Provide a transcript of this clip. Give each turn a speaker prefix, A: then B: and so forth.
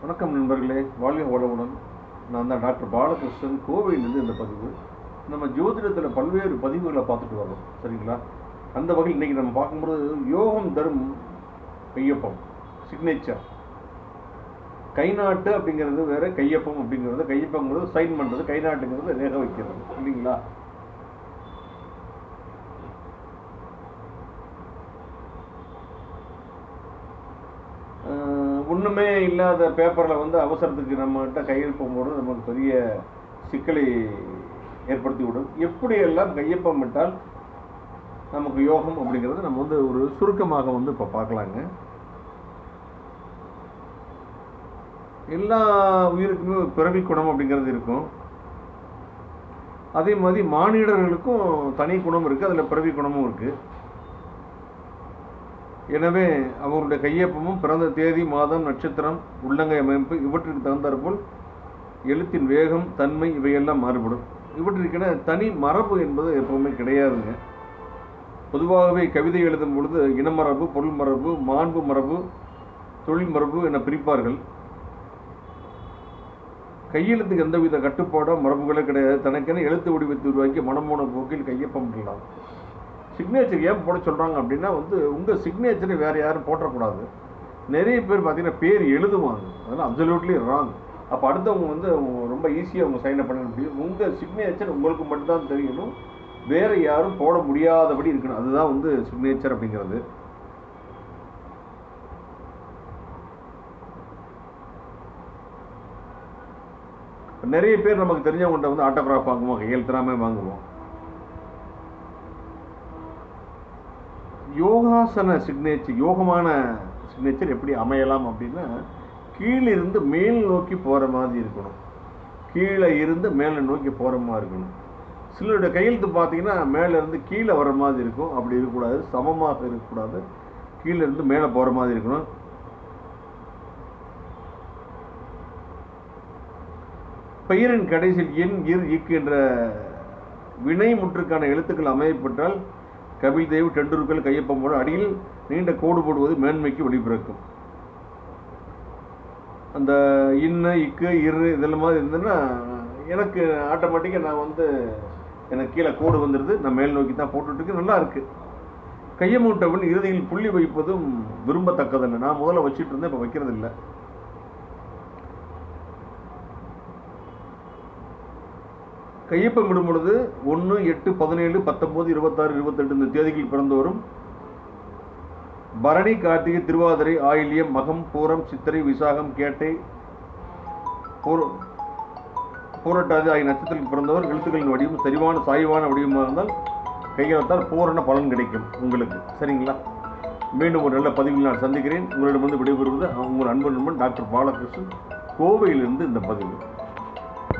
A: வணக்கம் நண்பர்களே வாழ்க வளமுடன். நான் தான் டாக்டர் பாலகிருஷ்ணன். கோவையிலிருந்து இந்த பதிவு. நம்ம ஜோதிடத்தில் பல்வேறு பதிவுகளை பார்த்துட்டு வரோம். சரிங்களா? அந்த வகையில் இன்றைக்கி நம்ம பார்க்கும்போது யோகம் தரும் கையொப்பம் சிக்னேச்சர் கைநாட்டு அப்படிங்கிறது வேறு கையொப்பம் அப்படிங்கிறது கையொப்பங்கிறது சைன் பண்ணுறது கைநாட்டுங்கிறது ரேக வைக்கிறது. இல்லைங்களா? ஒன்றுமே இல்லாத பேப்பரில் வந்து அவசரத்துக்கு நம்மகிட்ட கையெழுப்பம் போது நமக்கு பெரிய சிக்கலை ஏற்படுத்தி விடும் எப்படியெல்லாம் கையொப்பம் விட்டால் நமக்கு யோகம் அப்படிங்கிறது நம்ம வந்து ஒரு சுருக்கமாக வந்து இப்போ பார்க்கலாங்க. எல்லா உயிருக்குமே பிறவி குணம் அப்படிங்கிறது இருக்கும். அதே மாதிரி மானிடர்களுக்கும் தனி குணம் இருக்குது அதில் பிறவி குணமும் இருக்குது எனவே அவருடைய கையொப்பமும் பிறந்த தேதி மாதம் நட்சத்திரம் உள்ளங்கை அமைப்பு இவற்றிற்கு தகுந்தாற்போல் எழுத்தின் வேகம் தன்மை இவையெல்லாம் மாறுபடும். இவற்றிற்கென தனி மரபு என்பது எப்பவுமே கிடையாதுங்க. பொதுவாகவே கவிதை எழுதும் பொழுது இனமரபு பொருள் மரபு மாண்பு மரபு தொழில் மரபு என பிரிப்பார்கள். கையெழுத்துக்கு எந்தவித கட்டுப்பாடோ மரபுகளோ கிடையாது. தனக்கென எழுத்து வடிவத்தை உருவாக்கி மனமோன போக்கில் கையொப்பம் பண்ணலாம் சிக்னேச்சர் ஏன் போட சொல்கிறாங்க அப்படின்னா வந்து உங்கள் சிக்னேச்சரை வேறு யாரும் போட்டக்கூடாது நிறைய பேர் பார்த்தீங்கன்னா பேர் எழுதுவாங்க. அதெல்லாம் அப்சல்யூட்லி ராங் அப்போ அடுத்தவங்க வந்து அவங்க ரொம்ப ஈஸியாக அவங்க சைன் அப் பண்ண முடியும். உங்கள் சிக்னேச்சர் உங்களுக்கு மட்டும்தான் தெரியணும். வேறு யாரும் போட முடியாதபடி இருக்கணும். அதுதான் வந்து சிக்னேச்சர் அப்படிங்கிறது. நிறைய பேர் நமக்கு தெரிஞ்சவங்கள்ட்ட வந்து ஆட்டோகிராஃப் வாங்குவோம் கையெழுத்துறாமே வாங்குவோம். யோகாசன சிக்னேச்சர் யோகமான சிக்னேச்சர் எப்படி அமையலாம் அப்படின்னா கீழிருந்து மேல் நோக்கி போகிற மாதிரி இருக்கணும். கீழே இருந்து மேலே நோக்கி போகிற மாதிரி இருக்கணும். சிலருடைய கையெழுத்து பார்த்தீங்கன்னா மேலே இருந்து கீழே வர மாதிரி இருக்கும். அப்படி இருக்கக்கூடாது. சமமாக இருக்கக்கூடாது. கீழே இருந்து மேலே போகிற மாதிரி இருக்கணும். பெயரின் கடைசியில் எண் இர் இக்கு என்ற வினை முற்றுக்கான எழுத்துக்கள் அமையப்பட்டால் கபில் தேவ் டெண்டுல்கர் கையொப்பம் போல அடியில் நீண்ட கோடு போடுவது மேன்மைக்கு வழிபிறக்கும் அந்த இன்னு இக்கு இரு இதெல்லாம் மாதிரி இருந்ததுன்னா எனக்கு ஆட்டோமேட்டிக்காக நான் வந்து எனக்கு கீழே கோடு வந்துடுது நான் மேல் நோக்கி தான் போட்டுட்டு நல்லா இருக்குது கையமூட்டவன் இறுதியில் புள்ளி வைப்பதும் விரும்பத்தக்கதில்லை. நான் முதல்ல வச்சுட்டு இருந்தேன் இப்போ வைக்கிறது இல்லை கையொப்பம் விடும் பொழுது ஒன்று எட்டு பதினேழு பத்தொம்போது இருபத்தாறு இருபத்தெட்டு இந்த தேதிகளில் பிறந்தோரும் பரணி கார்த்திகை திருவாதிரை ஆயில்யம் மகம் பூரம் சித்திரை விசாகம் கேட்டை பூரட்டாதி ஆகிய நட்சத்திரத்தில் பிறந்தவர். எழுத்துக்களின் வடிவம் சரிவான சாய்வான வடிவமாக இருந்தால் கையெழுத்தால் பூரண பலன் கிடைக்கும் உங்களுக்கு. சரிங்களா? மீண்டும் ஒரு நல்ல பதிவில் நான் சந்திக்கிறேன். உங்களிடமிருந்து விடைபெறுவது உங்கள் அன்பு நண்பன் டாக்டர் பாலகிருஷ்ணன். கோவையிலிருந்து இந்த பதிவு.